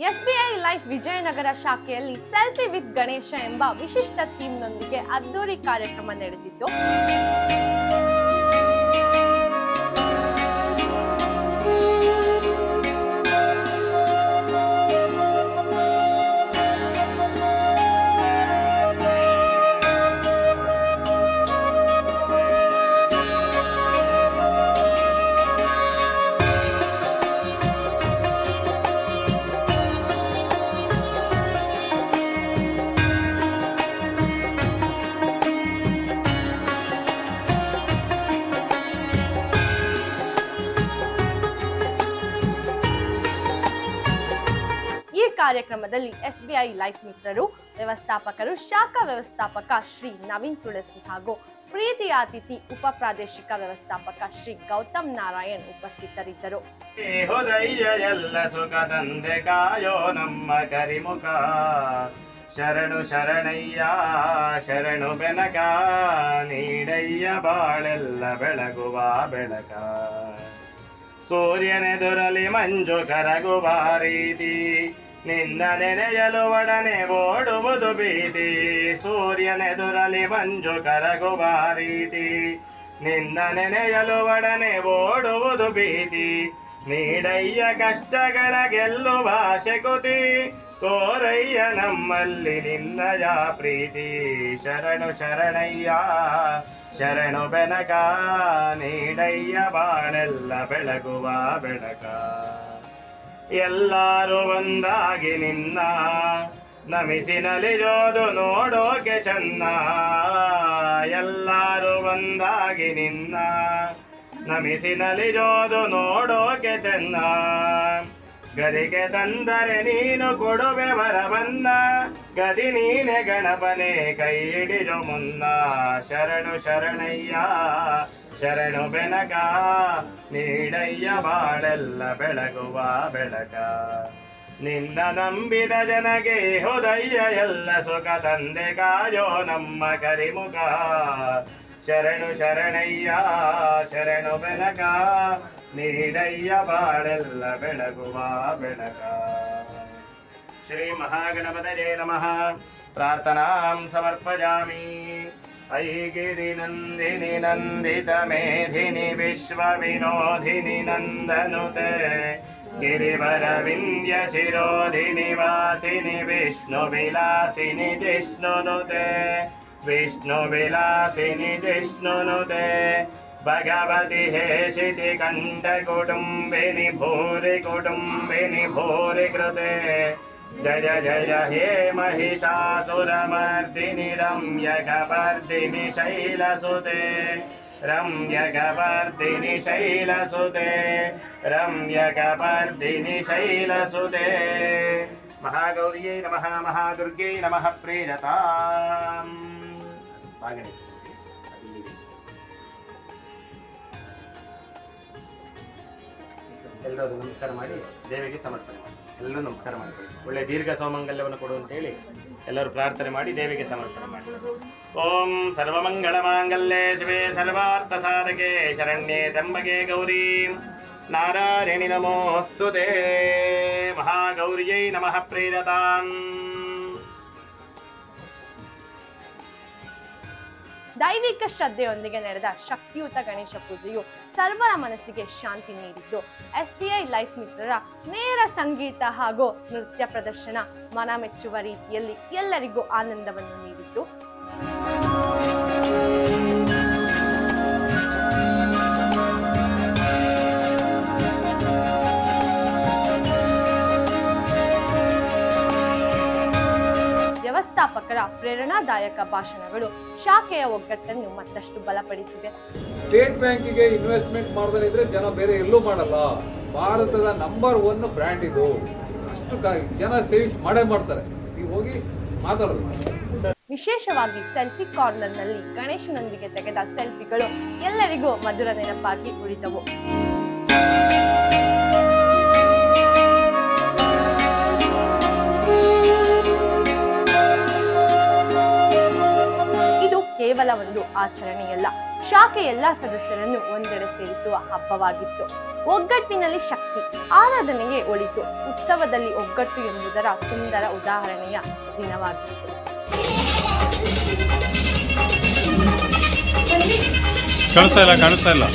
SBI life Vijayanagara ಶಾಖೆಯಲ್ಲಿ selfie with Ganesha ಎಂಬ ವಿಶಿಷ್ಟ ಥೀಮ್ನೊಂದಿಗೆ ಅದ್ದೂರಿ ಕಾರ್ಯಕ್ರಮ ನಡೆದಿದ್ದು ಕಾರ್ಯಕ್ರಮದಲ್ಲಿ ಎಸ್ಬಿಐ ಲೈಫ್ ಮಿತ್ರರು, ವ್ಯವಸ್ಥಾಪಕರು, ಶಾಖಾ ವ್ಯವಸ್ಥಾಪಕ ಶ್ರೀ ನವೀನ್ ತುಳಸಿ ಹಾಗೂ ಪ್ರೀತಿಯ ಅತಿಥಿ ಉಪ ಪ್ರಾದೇಶಿಕ ವ್ಯವಸ್ಥಾಪಕ ಶ್ರೀ ಗೌತಮ್ ನಾರಾಯಣ್ ಉಪಸ್ಥಿತರಿದ್ದರು. ಶರಣು ಶರಣಯ್ಯ, ಶರಣು ಬೆನಕ, ನೀಡಯ್ಯ ಬಾಳೆಲ್ಲ ಬೆಳಗುವ ಬೆಳಕ. ಸೂರ್ಯನೆದುರಲಿ ಮಂಜು ಕರಗುವ ರೀತಿ ನಿನ್ನ ನೆನೆಯಲು ಒಡನೆ ಓಡುವುದು ಭೀತಿ. ಸೂರ್ಯನೆದುರಲಿ ಮಂಜು ಕರಗುವ ರೀತಿ. ನಿನ್ನ ನೆನೆಯಲು ಒಡನೆ ಓಡುವುದು ಭೀತಿ. ನೀಡಯ್ಯ ಕಷ್ಟಗಳ ಗೆಲ್ಲುವ ಶಕುತಿ ತೋರಯ್ಯ ನಮ್ಮಲ್ಲಿ ನಿನ್ನಯ ಪ್ರೀತಿ. ಶರಣು ಶರಣಯ್ಯ, ಶರಣು ಬೆನಕ. ನೀಡಯ್ಯ ಬಾಳೆಲ್ಲ ಬೆಳಗುವ ಬೆಳಕ. ಎಲ್ಲರೂ ಒಂದಾಗಿ ನಿನ್ನ ನಮಿಸಿನಲಿ ಜೋದು ನೋಡೋಕೆ ಚೆನ್ನ. ಎಲ್ಲರೂ ಒಂದಾಗಿ ನಿನ್ನ ನಮಿಸಿನಲಿ ಜೋದು ನೋಡೋಕೆ ಚೆನ್ನ. ಗದಿಗೆ ತಂದರೆ ನೀನು ಕೊಡುವೆ ವರವನ್ನ, ಗದಿ ನೀನೆ ಗಣಪನೆ ಕೈ ಹಿಡಿದು ಮುನ್ನ. ಶರಣು ಶರಣಯ್ಯ ಶರಣು ಬೆನಕ ನೀಡಯ್ಯ ಬಾಳೆಲ್ಲ ಬೆಳಗುವ ಬೆಳಕ. ನಿನ್ನ ನಂಬಿದ ಜನಗೆ ಹೃದಯ ಎಲ್ಲ ಸುಖ ತಂದೆ ಕಾಯೋ ನಮ್ಮ ಕರಿಮುಖ. ಶರಣು ಶರಣಯ್ಯ, ಶರಣು ಬೆನಕ ನೀಡಯ್ಯ ಬಾಳೆಲ್ಲ ಬೆಳಗುವ ಬೆಳಕ. ಶ್ರೀ ಮಹಾಗಣಪತಯೇ ನಮಃ. ಪ್ರಾರ್ಥನಾಂ ಸಮರ್ಪಯಾಮಿ अयि गिरिनन्दिनि नन्दितमेधिनि विश्वविनोधिनि नन्दनुते गिरिवरविन्द्यशिरोधिनिवासिनि विष्णुविलासिनि जिष्णुनुते विष्णुविलासिनि जिष्णुनुते भगवति हे शितिकण्ठकुटुम्बिनि भूरिकुटुम्बिनि भूरिकृते ವಿಲಾಸಿನಿ ಜಿಷ್ಣುನುತೆ ಭಗವತಿ ಹೇಷಿತಿ ಕಂಠ ಕುಟುಂಬಿನಿ ಭೂರಿ ಕುಟುಂಬಿನಿ ಭೂರಿ ಕೃತೆ ಜಯ ಜಯ ಹೇ महिषासुरमर्दिनि रम्यकपर्दिनि शैलसुते रम्यकपर्दिनि शैलसुते रम्यकपर्दिनि शैलसुते महागौर्यै नमः महादुर्गै नमः प्रेरताम् ಬಾಗಣಿ ಅಲ್ಲಿಗೆ ಎಲ್ಲರೂ ಅದು ನಮಸ್ಕಾರ ಮಾಡಿ ದೇವಿಗೆ ಸಮರ್ಪಣೆ ಮಾಡಿ ಎಲ್ಲರೂ ನಮಸ್ಕಾರ ಮಾಡ್ತೀವಿ ಒಳ್ಳೆ ದೀರ್ಘ ಸೌಮಂಗಲ್ಯವನ್ನು ಕೊಡು ಅಂತೇಳಿ ಎಲ್ಲರೂ ಪ್ರಾರ್ಥನೆ ಮಾಡಿ ದೇವಿಗೆ ಸಮರ್ಪಣೆ ಮಾಡಿ. ಓಂ ಸರ್ವಮಂಗಳ ಮಾಂಗಲ್ಯೇ ಶಿವೇ ಸರ್ವಾರ್ಥ ಸಾಧಕೆ ಶರಣ್ಯೆ ದಂಬಗೆ ಗೌರಿ. ನಾರಾಯಣಿ ದೇ ಮಹಾಗೌರಿಯೈ ನಮಃ ಪ್ರೇರತಾನ್ ದೈವಿಕ ಶ್ರದ್ಧೆಯೊಂದಿಗೆ ನಡೆದ ಶಕ್ತಿಯುತ ಗಣೇಶ ಪೂಜೆಯು ಸರ್ವರ ಮನಸ್ಸಿಗೆ ಶಾಂತಿ ನೀಡಿದ್ದು ಎಸ್ಬಿಐ ಲೈಫ್ ಮಿತ್ರರ ನೇರ ಸಂಗೀತ ಹಾಗೂ ನೃತ್ಯ ಪ್ರದರ್ಶನ ಮನ ಮೆಚ್ಚುವ ರೀತಿಯಲ್ಲಿ ಎಲ್ಲರಿಗೂ ಆನಂದವನ್ನು ನೀಡಿದ್ದು. ವ್ಯವಸ್ಥಾಪಕರ ಪ್ರೇರಣಾದಾಯಕ ಭಾಷಣಗಳು ಶಾಖೆಯ ಒಗ್ಗಟ್ಟನ್ನು ಮತ್ತಷ್ಟು ಬಲಪಡಿಸಿವೆ. ಸ್ಟೇಟ್ ಬ್ಯಾಂಕಿಗೆ ಇನ್ವೆಸ್ಟ್ಮೆಂಟ್ ಮಾಡಿದ್ರೆ ಜನ ಬೇರೆ ಎಲ್ಲೂ ಮಾಡಲ್ಲ. ಭಾರತದ ನಂಬರ್ ಒನ್ ಬ್ರ್ಯಾಂಡ್ ಇದು. ಅಷ್ಟು ಜನ ಸೇವಿಂಗ್ಸ್ ಮಾಡೇ ಮಾಡ್ತಾರೆ. ನೀವು ಹೋಗಿ ಮಾತಾಡೋದು. ವಿಶೇಷವಾಗಿ ಸೆಲ್ಫಿ ಕಾರ್ನರ್ನಲ್ಲಿ ಗಣೇಶನೊಂದಿಗೆ ತೆಗೆದ ಸೆಲ್ಫಿಗಳು ಎಲ್ಲರಿಗೂ ಮಧುರ ನೆನಪಾಗಿ ಉಳಿದವು. ಕೇವಲ ಒಂದು ಆಚರಣೆಯಲ್ಲ ಶಾಖೆ ಎಲ್ಲಾ ಸದಸ್ಯರನ್ನು ಒಂದೆಡೆ ಸೇರಿಸುವ ಹಬ್ಬವಾಗಿತ್ತು. ಒಗ್ಗಟ್ಟಿನಲ್ಲಿ ಶಕ್ತಿ ಆರಾಧನೆಗೆ ಒಳಿತು. ಉತ್ಸವದಲ್ಲಿ ಒಗ್ಗಟ್ಟು ಎಂಬುದರ ಸುಂದರ ಉದಾಹರಣೆಯ ದಿನವಾಗಿತ್ತು. ಕಾಣಿಸ್ತಾ ಇಲ್ಲ ಕಾಣಿಸ್ತಾ ಇಲ್ಲ.